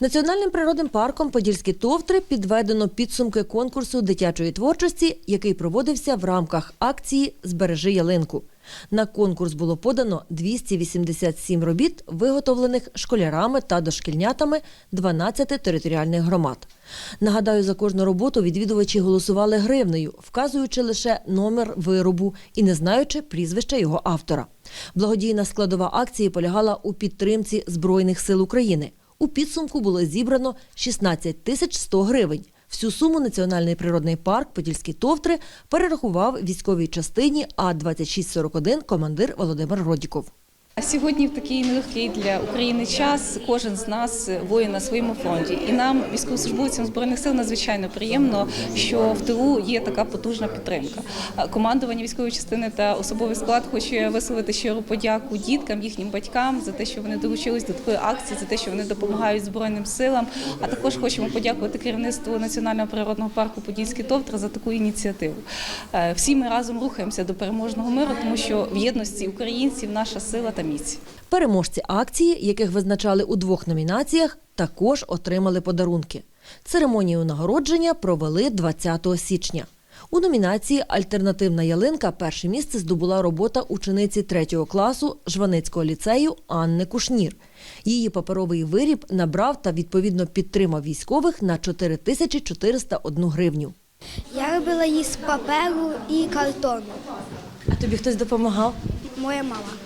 Національним природним парком Подільські товтри підведено підсумки конкурсу дитячої творчості, який проводився в рамках акції Збережи ялинку. На конкурс було подано 287 робіт, виготовлених школярами та дошкільнятами 12 територіальних громад. Нагадаю, за кожну роботу відвідувачі голосували гривнею, вказуючи лише номер виробу і не знаючи прізвища його автора. Благодійна складова акції полягала у підтримці Збройних сил України. У підсумку було зібрано 16 тисяч 100 гривень. Всю суму Національний природний парк Подільські товтри перерахував військовій частині А-2641 командир Володимир Родіков. А Сьогодні в такий нелегкий для України час кожен з нас воїн на своєму фронті, і нам, військовослужбовцям збройних сил, надзвичайно приємно, що в тилу є така потужна підтримка. Командування військової частини та особовий склад хоче висловити щиру подяку діткам, їхнім батькам за те, що вони долучились до такої акції, за те, що вони допомагають збройним силам. А також хочемо подякувати керівництву Національного природного парку Подільські товтри за таку ініціативу. Е, Всі ми разом рухаємося до переможного миру, тому що в єдності українців наша сила та міць. Переможці акції, яких визначали у двох номінаціях, також отримали подарунки. Церемонію нагородження провели 20 січня. У номінації Альтернативна ялинка перше місце здобула робота учениці 3 класу Жваницького ліцею Анни Кушнір. Її паперовий виріб набрав та відповідно підтримав військових на 4401 гривню. Я робила її з паперу і картону. А тобі хтось допомагав? Моя мама.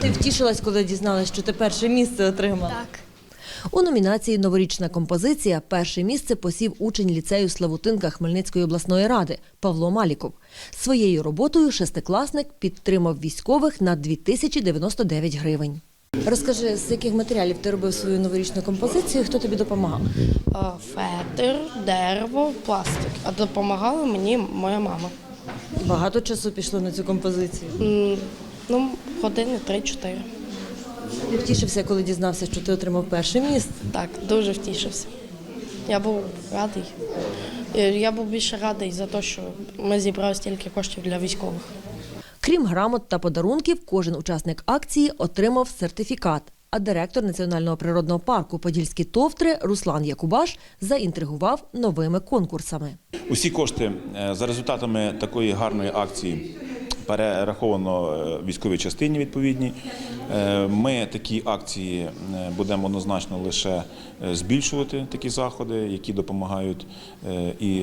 Ти втішилась, коли дізналась, що ти перше місце отримала. Так. У номінації Новорічна композиція перше місце посів учень ліцею Славутинка Хмельницької обласної ради Павло Маліков. Своєю роботою шестикласник підтримав військових на 2099 гривень. Розкажи, з яких матеріалів ти робив свою новорічну композицію? Хто тобі допомагав? А, Фетр, дерево, пластик. А допомагала мені моя мама. Багато часу пішло на цю композицію. Ну, години 3-4. Ти втішився, коли дізнався, що ти отримав перше місце. Так, дуже втішився. Я був радий. Е, Я був більше радий за те, що ми зібрали стільки коштів для військових. Крім грамот та подарунків, кожен учасник акції отримав сертифікат. А директор Національного природного парку Подільські товтри Руслан Якубаш заінтригував новими конкурсами. Усі кошти е, за результатами такої гарної акції перераховано е, військовій частині відповідній. Е, Ми такі акції е, будемо однозначно лише збільшувати такі заходи, які допомагають і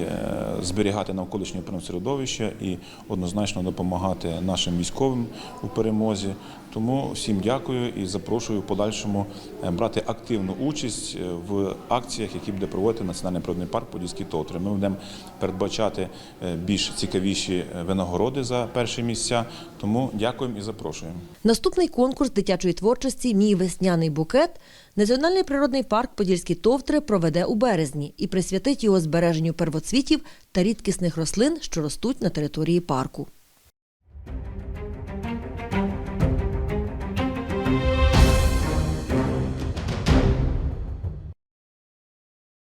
зберігати навколишнє середовище, і однозначно допомагати нашим військовим у перемозі. Тому всім дякую і запрошую в подальшому брати активну участь в акціях, які буде проводити Національний природний парк Подільські Товтри. Ми будемо передбачати більш цікавіші винагороди за перші місця. Тому дякуємо і запрошуємо. Наступний конкурс дитячої творчості Мій весняний букет Національний природний парк Подільські товтри проведе у березні і присвятить його збереженню первоцвітів та рідкісних рослин, що ростуть на території парку.